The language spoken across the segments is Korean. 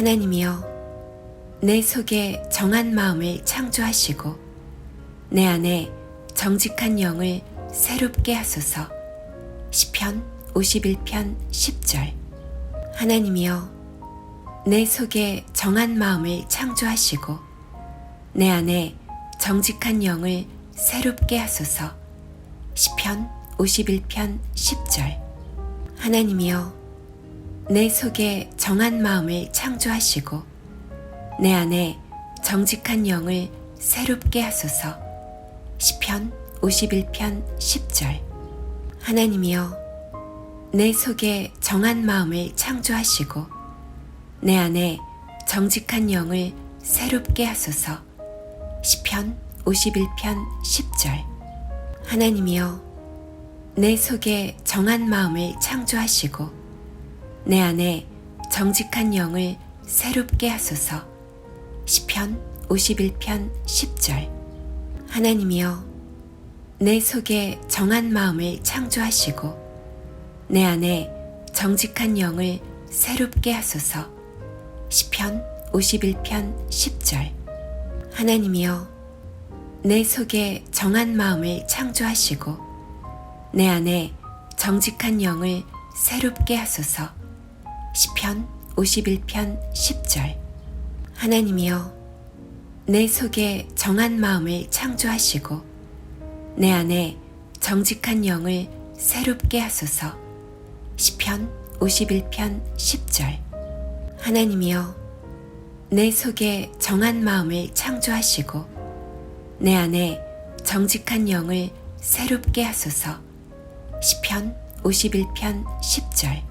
하나님이여 내 속에 정한 마음을 창조하시고 내 안에 정직한 영을 새롭게 하소서. 시편 51편 10절. 하나님이여 내 속에 정한 마음을 창조하시고 내 안에 정직한 영을 새롭게 하소서. 시편 51편 10절. 하나님이여 내 속에 정한 마음을 창조하시고 내 안에 정직한 영을 새롭게 하소서. 시편 51편 10절. 하나님이여 내 속에 정한 마음을 창조하시고 내 안에 정직한 영을 새롭게 하소서. 시편 51편 10절. 하나님이여 내 속에 정한 마음을 창조하시고 내 안에 정직한 영을 새롭게 하소서. 시편 51편 10절. 하나님이여 내 속에 정한 마음을 창조하시고 내 안에 정직한 영을 새롭게 하소서. 시편 51편 10절. 하나님이여 내 속에 정한 마음을 창조하시고 내 안에 정직한 영을 새롭게 하소서 시편 51편 10절. 하나님이여 내 속에 정한 마음을 창조하시고 내 안에 정직한 영을 새롭게 하소서. 시편 51편 10절. 하나님이여 내 속에 정한 마음을 창조하시고 내 안에 정직한 영을 새롭게 하소서. 시편 51편 10절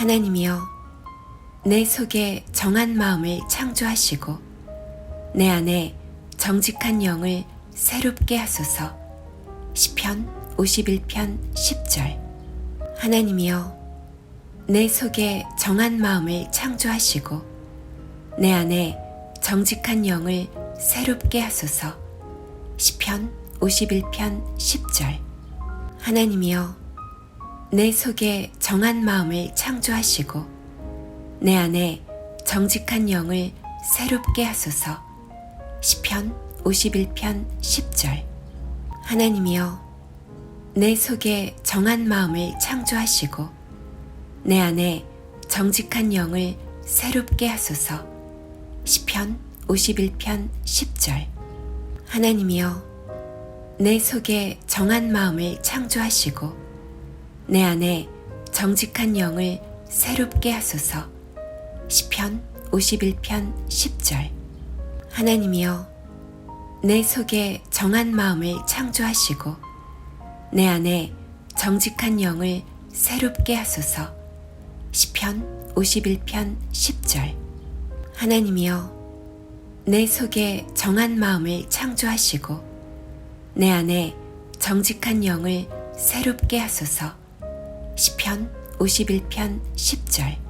하나님이여 내 속에 정한 마음을 창조하시고 내 안에 정직한 영을 새롭게 하소서. 시편 51편 10절. 하나님이여 내 속에 정한 마음을 창조하시고 내 안에 정직한 영을 새롭게 하소서. 시편 51편 10절. 하나님이여 내 속에 정한 마음을 창조하시고 내 안에 정직한 영을 새롭게 하소서. 시편 51편 10절. 하나님이여 내 속에 정한 마음을 창조하시고 내 안에 정직한 영을 새롭게 하소서. 시편 51편 10절. 하나님이여 내 속에 정한 마음을 창조하시고 내 안에 정직한 영을 새롭게 하소서. 시편 51편 10절. 하나님이여 내 속에 정한 마음을 창조하시고 내 안에 정직한 영을 새롭게 하소서. 시편 51편 10절. 하나님이여 내 속에 정한 마음을 창조하시고 내 안에 정직한 영을 새롭게 하소서 시편 51편 10절